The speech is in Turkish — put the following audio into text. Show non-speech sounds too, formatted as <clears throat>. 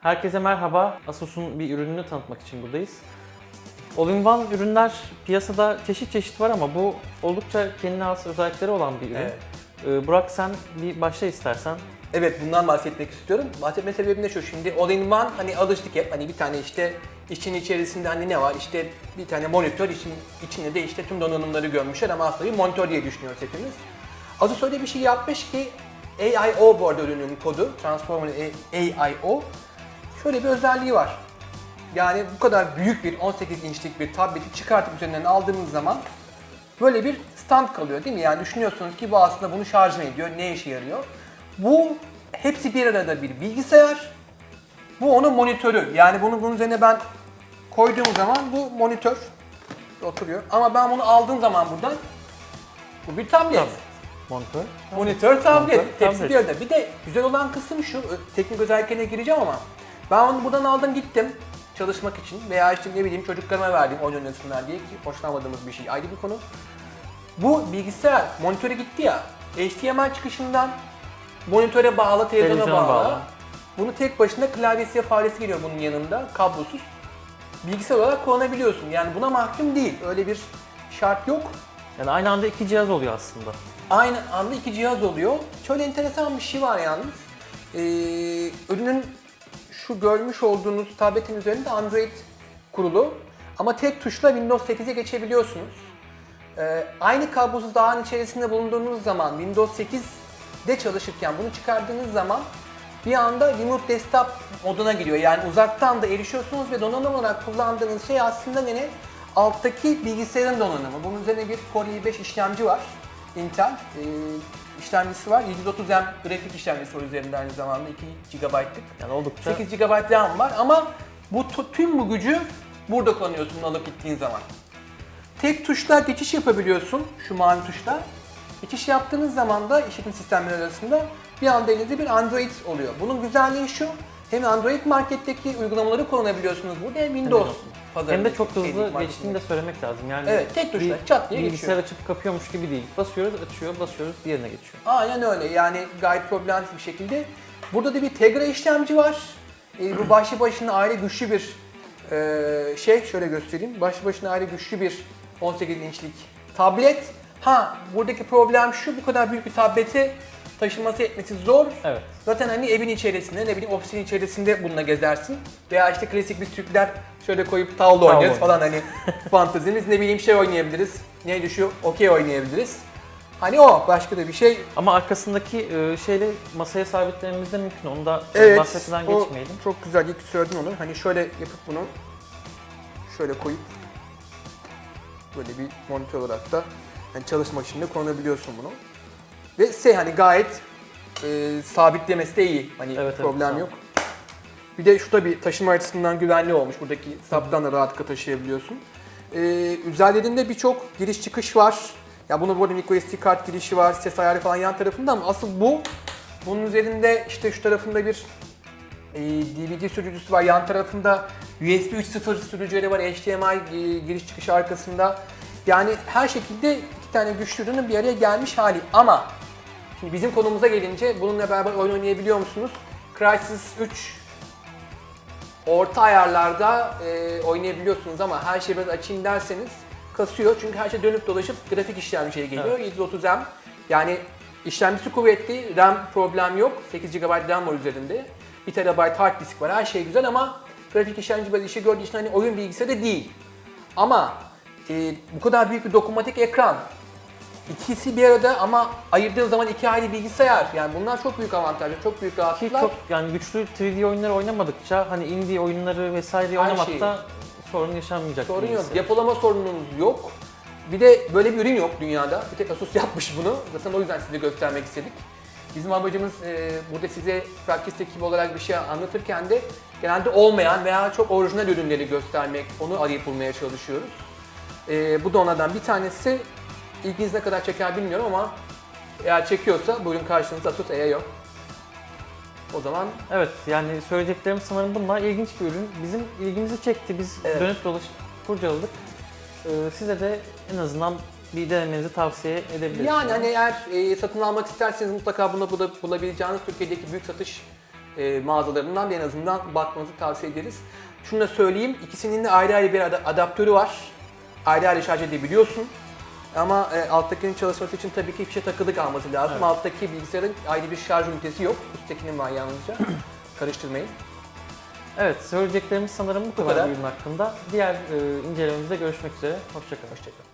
Herkese merhaba. Asus'un bir ürününü tanıtmak için buradayız. All-in-one ürünler piyasada çeşit çeşit var ama bu oldukça kendine has özellikleri olan bir ürün. Evet. Ee, Burak sen bir başla istersen. Evet bundan bahsetmek istiyorum. Bahsetme sebebim de şu şimdi all in one hani alıştık hep hani bir tane işte için içerisinde hani ne var işte bir tane monitör için içinde de işte tüm donanımları gömmüşler ama aslında bir monitör diye düşünüyoruz hepimiz. Asus öyle bir şey yapmış ki AIO bu arada ürünün kodu Transformer AIO şöyle bir özelliği var. Yani bu kadar büyük bir 18 inçlik bir tableti çıkartıp üzerinden aldığımız zaman böyle bir stand kalıyor değil mi? Yani düşünüyorsunuz ki bu aslında bunu şarj mı ediyor, ne işe yarıyor? Bu hepsi bir arada bir bilgisayar. Bu onun monitörü. Yani bunu bunun üzerine ben koyduğum zaman bu monitör oturuyor. Ama ben bunu aldığım zaman buradan bu bir tablet. Tablet. Monitör. Monitör, tablet. Monitör, Hepsi tablet. bir arada. Bir de güzel olan kısım şu, teknik özelliklerine gireceğim ama ben onu buradan aldım gittim çalışmak için veya işte ne bileyim çocuklarıma verdim oyun oynasınlar diye ki hoşlanmadığımız bir şey ayrı bir konu. Bu bilgisayar monitöre gitti ya, HDMI çıkışından monitöre bağlı, televizyona, Televizyona bağlı. bağlı. Bunu tek başına klavyesi ve faresi geliyor bunun yanında, kablosuz. Bilgisayar olarak kullanabiliyorsun. Yani buna mahkum değil. Öyle bir şart yok. Yani aynı anda iki cihaz oluyor aslında. Aynı anda iki cihaz oluyor. Şöyle enteresan bir şey var yalnız. Ee, ürünün şu görmüş olduğunuz tabletin üzerinde Android kurulu. Ama tek tuşla Windows 8'e geçebiliyorsunuz. Ee, aynı kablosuz ağın içerisinde bulunduğunuz zaman Windows 8'de çalışırken bunu çıkardığınız zaman bir anda Remote Desktop moduna giriyor. Yani uzaktan da erişiyorsunuz ve donanım olarak kullandığınız şey aslında yine alttaki bilgisayarın donanımı. Bunun üzerine bir Core i5 işlemci var. Intel ee, işlemcisi var. 730M grafik işlemcisi var üzerinde aynı zamanda 2 GB'lık. Yani oldukça 8 GB RAM var ama bu tüm bu gücü burada kullanıyorsun alıp gittiğin zaman. Tek tuşla geçiş yapabiliyorsun şu mavi tuşla. Geçiş yaptığınız zaman da işletim sistemleri arasında bir anda elinizde bir Android oluyor. Bunun güzelliği şu, hem Android marketteki uygulamaları kullanabiliyorsunuz burada hem Windows pazarında. hem de çok hızlı geçtiğini de söylemek lazım. Yani Evet, tek tuşla çat diye bilgisayar geçiyor. açıp kapıyormuş gibi değil. Basıyoruz, açıyor, basıyoruz, diğerine geçiyor. Aynen öyle yani gayet problemsiz bir şekilde. Burada da bir Tegra işlemci var. Ee, bu başlı başına ayrı güçlü bir e, şey şöyle göstereyim. Başlı başına ayrı güçlü bir 18 inçlik tablet. Ha buradaki problem şu bu kadar büyük bir tableti taşıması etmesi zor. Evet. Zaten hani evin içerisinde ne bileyim ofisin içerisinde bununla gezersin. Veya işte klasik biz Türkler şöyle koyup tavla oynarız falan hani <laughs> fantezimiz ne bileyim şey oynayabiliriz. Neydi şu okey oynayabiliriz. Hani o başka da bir şey Ama arkasındaki e, şeyle masaya sabitlememiz de mümkün. Onu da Evet, bahsetmeden o geçmeyelim. çok güzel ilk söyledin onu. Hani şöyle yapıp bunu şöyle koyup böyle bir monitör olarak da hani çalışmak için de kullanabiliyorsun bunu. Ve şey hani gayet e, sabitlemesi de iyi. Hani Evet, evet, problem sağ ol. yok. Bir de şu da bir taşıma açısından güvenli olmuş. Buradaki saptan da rahatlıkla taşıyabiliyorsun. Ee, üzerlerinde birçok giriş çıkış var. Ya bunun burada micro SD kart girişi var, ses ayarı falan yan tarafında ama asıl bu. Bunun üzerinde işte şu tarafında bir e, DVD sürücüsü var. Yan tarafında USB 3.0 sürücüleri var. HDMI e, giriş çıkış arkasında. Yani her şekilde iki tane güçlü ürünün bir araya gelmiş hali. Ama şimdi bizim konumuza gelince bununla beraber oyun oynayabiliyor musunuz? Crysis 3 orta ayarlarda e, oynayabiliyorsunuz ama her şeyi biraz açayım derseniz kasıyor. Çünkü her şey dönüp dolaşıp grafik işlemciye geliyor. 730M. Yani işlemcisi kuvvetli, RAM problem yok. 8 GB RAM var üzerinde. 1 TB hard disk var. Her şey güzel ama grafik işlemci biraz işi gördüğü için hani oyun bilgisayarı değil. Ama e, bu kadar büyük bir dokunmatik ekran, ikisi bir arada ama ayırdığın zaman iki ayrı bilgisayar. Yani bunlar çok büyük avantajlar, çok büyük Ki rahatlıklar. çok yani güçlü 3D oyunları oynamadıkça hani indie oyunları vesaire Her oynamakta sorun yaşanmayacak. Sorun yok. bilgisayar. Depolama sorununuz yok. Bir de böyle bir ürün yok dünyada. Bir tek Asus <laughs> yapmış bunu. Zaten o yüzden size göstermek istedik. Bizim amacımız e, burada size Practice ekibi olarak bir şey anlatırken de genelde olmayan veya çok orijinal ürünleri göstermek, onu arayıp bulmaya çalışıyoruz. E, bu da onlardan bir tanesi. İlginiz ne kadar çeker bilmiyorum ama eğer çekiyorsa buyurun karşınızda Asus EO. O zaman Evet yani söyleyeceklerim sanırım bunlar ilginç bir ürün. Bizim ilgimizi çekti. Biz Evet. dönüp dolaşıp kurcaladık. Ee, size de en azından bir denemenizi tavsiye edebiliriz. Yani hani eğer e, satın almak isterseniz mutlaka bunu bula- bulabileceğiniz Türkiye'deki büyük satış e, mağazalarından da en azından bakmanızı tavsiye ederiz. Şunu da söyleyeyim, ikisinin de ayrı ayrı bir ad- adaptörü var. Ayrı ayrı şarj edebiliyorsun. Ama e, alttakinin çalışması için tabii ki fişe takılı kalması lazım. Evet. Alttaki bilgisayarın ayrı bir şarj ünitesi yok. Üsttekinin var yalnızca. <clears throat> Karıştırmayın. Evet, söyleyeceklerimiz sanırım bu kadar, kadar. bu ürün hakkında. Diğer e, incelememizde görüşmek üzere. Hoşçakalın. Hoşçakalın.